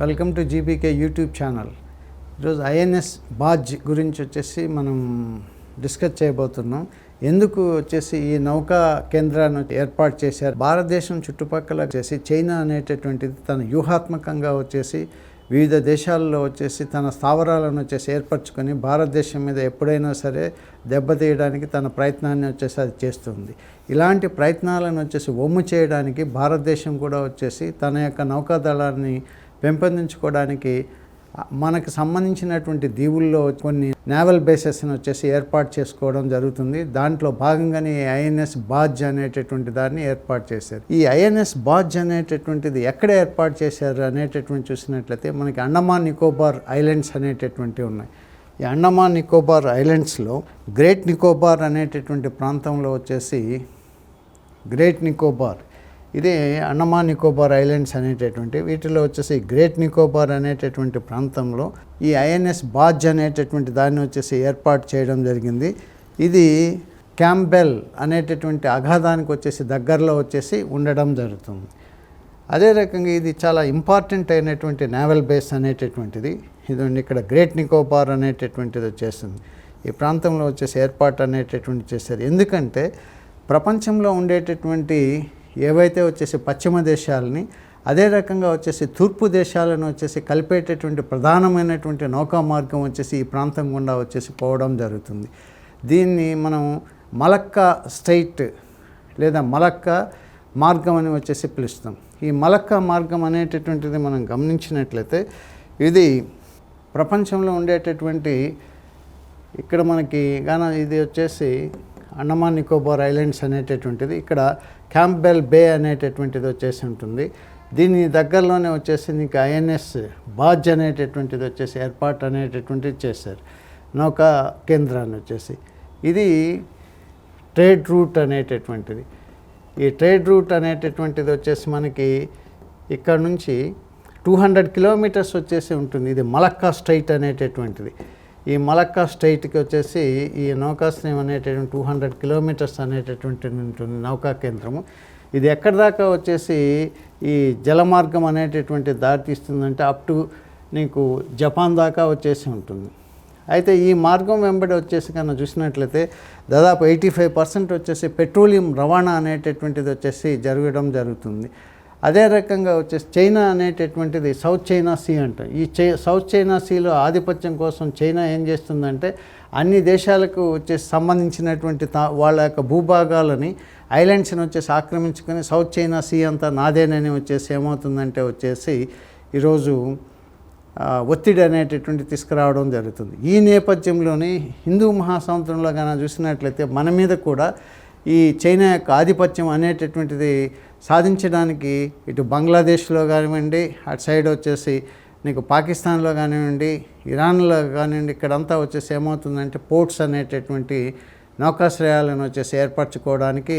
Welcome to GBK YouTube channel. ఈరోజు INS Baaz గురించి వచ్చేసి మనం డిస్కస్ చేయబోతున్నాం. ఎందుకు వచ్చేసి ఈ నౌకా కేంద్రాన్ని ఏర్పాటు చేశారు? భారతదేశం చుట్టుపక్కల వచ్చేసి చైనా అనేటటువంటిది తన వ్యూహాత్మకంగా వచ్చేసి వివిధ దేశాల్లో వచ్చేసి తన స్థావరాలను వచ్చేసి ఏర్పరచుకొని భారతదేశం మీద ఎప్పుడైనా సరే దెబ్బతీయడానికి తన ప్రయత్నాన్ని వచ్చేసి అది చేస్తుంది. ఇలాంటి ప్రయత్నాలను వచ్చేసి ఒమ్ము చేయడానికి భారతదేశం కూడా వచ్చేసి తన యొక్క నౌకాదళాన్ని పెంపొందించుకోవడానికి మనకు సంబంధించినటువంటి దీవుల్లో కొన్ని నేవల్ బేసెస్ని వచ్చేసి ఏర్పాటు చేసుకోవడం జరుగుతుంది. దాంట్లో భాగంగానే ఐఎన్ఎస్ బాజ్ అనేటటువంటి దాన్ని ఏర్పాటు చేశారు. ఈ ఐఎన్ఎస్ బాజ్ అనేటటువంటిది ఎక్కడ ఏర్పాటు చేశారు అనేటటువంటి చూసినట్లయితే మనకి అండమాన్ నికోబార్ ఐలాండ్స్ అనేటటువంటివి ఉన్నాయి. ఈ అండమాన్ నికోబార్ ఐలాండ్స్లో గ్రేట్ నికోబార్ అనేటటువంటి ప్రాంతంలో వచ్చేసి గ్రేట్ నికోబార్ ఇది అండమాన్ నికోబార్ ఐలాండ్స్ అనేటటువంటి వీటిలో వచ్చేసి గ్రేట్ నికోబార్ అనేటటువంటి ప్రాంతంలో ఈ ఐఎన్ఎస్ బాజ్ అనేటటువంటి దాన్ని వచ్చేసి ఏర్పాటు చేయడం జరిగింది. ఇది క్యాంబెల్ అనేటటువంటి అగాధానికి వచ్చేసి దగ్గరలో వచ్చేసి ఉండడం జరుగుతుంది. అదే రకంగా ఇది చాలా ఇంపార్టెంట్ అయినటువంటి నేవల్ బేస్ అనేటటువంటిది. ఇది ఇక్కడ గ్రేట్ నికోబార్ అనేటటువంటిది వచ్చేస్తుంది. ఈ ప్రాంతంలో వచ్చేసి ఏర్పాటు అనేటటువంటి చేశారు. ఎందుకంటే ప్రపంచంలో ఉండేటటువంటి ఏవైతే వచ్చేసి పశ్చిమ దేశాలని అదే రకంగా వచ్చేసి తూర్పు దేశాలను వచ్చేసి కలిపేటటువంటి ప్రధానమైనటువంటి నౌకా మార్గం వచ్చేసి ఈ ప్రాంతం గుండా వచ్చేసి పోవడం జరుగుతుంది. దీన్ని మనం మలక్కా స్ట్రైట్ లేదా మలక్కా మార్గం అని వచ్చేసి పిలుస్తాం. ఈ మలక్కా మార్గం అనేటటువంటిది మనం గమనించినట్లయితే ఇది ప్రపంచంలో ఉండేటటువంటి ఇక్కడ మనకి గాన ఇది వచ్చేసి అండమాన్ నికోబార్ ఐలాండ్స్ అనేటటువంటిది ఇక్కడ క్యాంప్బెల్ బే అనేటటువంటిది వచ్చేసి ఉంటుంది. దీని దగ్గరలోనే వచ్చేసి నీకు ఐఎన్ఎస్ బాజ్ అనేటటువంటిది వచ్చేసి ఏర్పాటు అనేటటువంటిది చేశారు. నౌకా కేంద్రాన్ని వచ్చేసి. ఇది ట్రేడ్ రూట్ అనేటటువంటిది. ఈ ట్రేడ్ రూట్ అనేటటువంటిది వచ్చేసి మనకి ఇక్కడ నుంచి టూ హండ్రెడ్ కిలోమీటర్స్ వచ్చేసి ఉంటుంది. ఇది మలక్కా స్ట్రైట్ అనేటటువంటిది. ఈ మలక్కా స్ట్రైట్కి వచ్చేసి ఈ నౌకాశ్రయం అనేటటువంటి టూ హండ్రెడ్ కిలోమీటర్స్ అనేటటువంటి ఉంటుంది నౌకా కేంద్రము. ఇది ఎక్కడి దాకా వచ్చేసి ఈ జలమార్గం అనేటటువంటి దారి తీస్తుందంటే అప్ టు నీకు జపాన్ దాకా వచ్చేసి ఉంటుంది. అయితే ఈ మార్గం వెంబడి వచ్చేసి కన్నా చూసినట్లయితే దాదాపు ఎయిటీ ఫైవ్ పర్సెంట్ వచ్చేసి పెట్రోలియం రవాణా అనేటటువంటిది వచ్చేసి జరగడం జరుగుతుంది. అదే రకంగా వచ్చేసి చైనా అనేటటువంటిది సౌత్ చైనా సీ అంట. ఈ చై సౌత్ చైనా సీలో ఆధిపత్యం కోసం చైనా ఏం చేస్తుందంటే అన్ని దేశాలకు వచ్చేసి సంబంధించినటువంటి తా వాళ్ళ యొక్క భూభాగాలని ఐలాండ్స్ని వచ్చేసి ఆక్రమించుకొని సౌత్ చైనా సీ అంతా నాదేనని వచ్చేసి ఏమవుతుందంటే వచ్చేసి ఈరోజు ఒత్తిడి అనేటటువంటి తీసుకురావడం జరుగుతుంది. ఈ నేపథ్యంలోనే హిందూ మహాసముద్రంలో కానీ చూసినట్లయితే మన మీద కూడా ఈ చైనా యొక్క ఆధిపత్యం అనేటటువంటిది సాధించడానికి ఇటు బంగ్లాదేశ్లో కానివ్వండి అటు సైడ్ వచ్చేసి నీకు పాకిస్తాన్లో కానివ్వండి ఇరాన్లో కానివ్వండి ఇక్కడంతా వచ్చేసి ఏమవుతుందంటే పోర్ట్స్ అనేటటువంటి నౌకాశ్రయాలను వచ్చేసి ఏర్పరచుకోవడానికి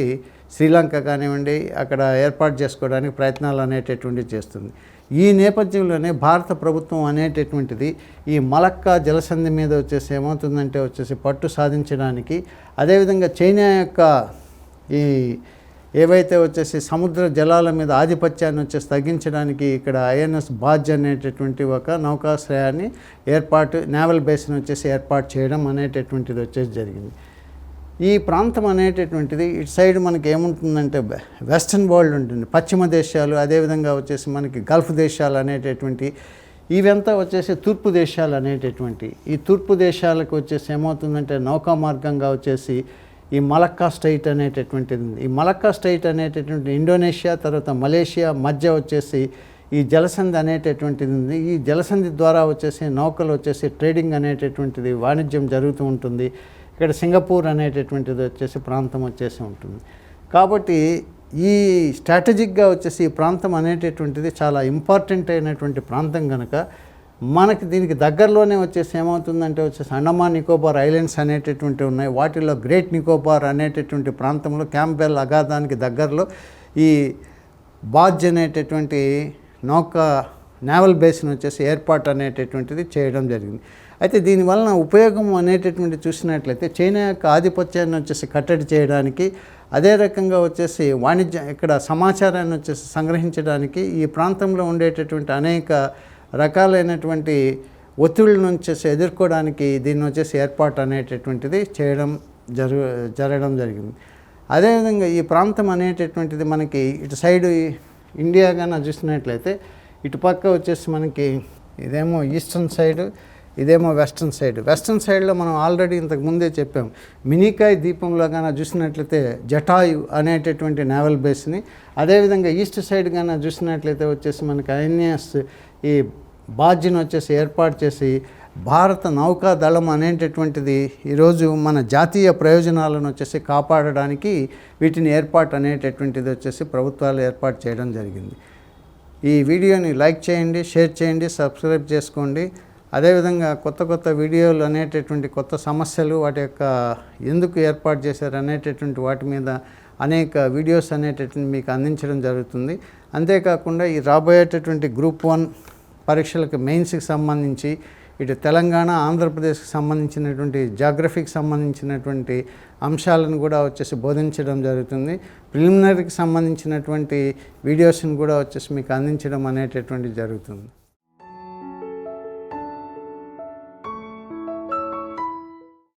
శ్రీలంక కానివ్వండి అక్కడ ఏర్పాటు చేసుకోవడానికి ప్రయత్నాలు అనేటటువంటివి చేస్తుంది. ఈ నేపథ్యంలోనే భారత ప్రభుత్వం అనేటటువంటిది ఈ మలక్కా జలసంధి మీద వచ్చేసి ఏమవుతుందంటే వచ్చేసి పట్టు సాధించడానికి అదేవిధంగా చైనా యొక్క ఈ ఏవైతే వచ్చేసి సముద్ర జలాల మీద ఆధిపత్యాన్ని వచ్చేసి తగ్గించడానికి ఇక్కడ ఐఎన్ఎస్ బాజ్ అనేటటువంటి ఒక నౌకాశ్రయాన్ని ఏర్పాటు నేవల్ బేస్ని వచ్చేసి ఏర్పాటు చేయడం అనేటటువంటిది వచ్చేసి జరిగింది. ఈ ప్రాంతం అనేటటువంటిది ఇటు సైడ్ మనకి ఏముంటుందంటే వెస్ట్రన్ వరల్డ్ ఉంటుంది. పశ్చిమ దేశాలు అదేవిధంగా వచ్చేసి మనకి గల్ఫ్ దేశాలు అనేటటువంటి ఇవంతా వచ్చేసి తూర్పు దేశాలు అనేటటువంటి. ఈ తూర్పు దేశాలకు వచ్చేసి ఏమవుతుందంటే నౌకా మార్గంగా వచ్చేసి ఈ మలక్కా స్టైట్ అనేటటువంటిది ఉంది. ఈ మలక్కా స్టైట్ అనేటటువంటి ఇండోనేషియా తర్వాత మలేషియా మధ్య వచ్చేసి ఈ జలసంధి అనేటటువంటిది ఉంది. ఈ జలసంధి ద్వారా వచ్చేసి నౌకలు వచ్చేసి ట్రేడింగ్ అనేటటువంటిది వాణిజ్యం జరుగుతూ ఉంటుంది. ఇక్కడ సింగపూర్ అనేటటువంటిది వచ్చేసి ప్రాంతం వచ్చేసి ఉంటుంది. కాబట్టి ఈ స్ట్రాటజిక్గా వచ్చేసి ఈ ప్రాంతం అనేటటువంటిది చాలా ఇంపార్టెంట్ అయినటువంటి ప్రాంతం కనుక మనకి దీనికి దగ్గరలోనే వచ్చేసి ఏమవుతుందంటే వచ్చేసి అండమాన్ నికోబార్ ఐలాండ్స్ అనేటటువంటివి ఉన్నాయి. వాటిలో గ్రేట్ నికోబార్ అనేటటువంటి ప్రాంతంలో క్యాంపెల్ అగాధానికి దగ్గరలో ఈ బాజ్ అనేటటువంటి నౌక నేవల్ బేస్ని వచ్చేసి ఏర్పాటు అనేటటువంటిది చేయడం జరిగింది. అయితే దీనివలన ఉపయోగం అనేటటువంటి చూసినట్లయితే చైనా యొక్క ఆధిపత్యాన్ని వచ్చేసి కట్టడి చేయడానికి అదే రకంగా వచ్చేసి వాణిజ్య ఇక్కడ సమాచారాన్ని వచ్చేసి సంగ్రహించడానికి ఈ ప్రాంతంలో ఉండేటటువంటి అనేక రకాలైనటువంటి ఒత్తిళ్ళను నుంచి వచ్చేసి ఎదుర్కోవడానికి దీన్ని వచ్చేసి ఏర్పాటు అనేటటువంటిది చేయడం జరు జరగడం జరిగింది. అదేవిధంగా ఈ ప్రాంతం అనేటటువంటిది మనకి ఇటు సైడ్ ఇండియా కానీ చూసినట్లయితే ఇటు పక్క వచ్చేసి మనకి ఇదేమో ఈస్టర్న్ సైడ్ ఇదేమో వెస్ట్రన్ సైడ్. వెస్ట్రన్ సైడ్లో మనం ఆల్రెడీ ఇంతకు ముందే చెప్పాం. మినికాయ్ దీపంలో కానీ చూసినట్లయితే జటాయు అనేటటువంటి నేవల్ బేస్ని అదేవిధంగా ఈస్ట్ సైడ్ కానీ చూసినట్లయితే వచ్చేసి మనకి ఐఎన్ఎస్ ఈ బాధ్యను వచ్చేసి ఏర్పాటు చేసి భారత నౌకా దళం అనేటటువంటిది ఈరోజు మన జాతీయ ప్రయోజనాలను వచ్చేసి కాపాడడానికి వీటిని ఏర్పాటు అనేటటువంటిది వచ్చేసి ప్రభుత్వాలు ఏర్పాటు చేయడం జరిగింది. ఈ వీడియోని లైక్ చేయండి షేర్ చేయండి సబ్స్క్రైబ్ చేసుకోండి. అదేవిధంగా కొత్త కొత్త వీడియోలు అనేటటువంటి కొత్త సమస్యలు వాటి యొక్క ఎందుకు ఏర్పాటు చేశారు అనేటటువంటి వాటి మీద అనేక వీడియోస్ అనేటటువంటి మీకు అందించడం జరుగుతుంది. అంతేకాకుండా ఈ రాబోయేటటువంటి గ్రూప్ వన్ పరీక్షలకు మెయిన్స్కి సంబంధించి ఇటు తెలంగాణ ఆంధ్రప్రదేశ్కి సంబంధించినటువంటి జాగ్రఫీకి సంబంధించినటువంటి అంశాలను కూడా వచ్చేసి బోధించడం జరుగుతుంది. ప్రిలిమినరీకి సంబంధించినటువంటి వీడియోస్ని కూడా వచ్చేసి మీకు అందించడం అనేటటువంటి జరుగుతుంది.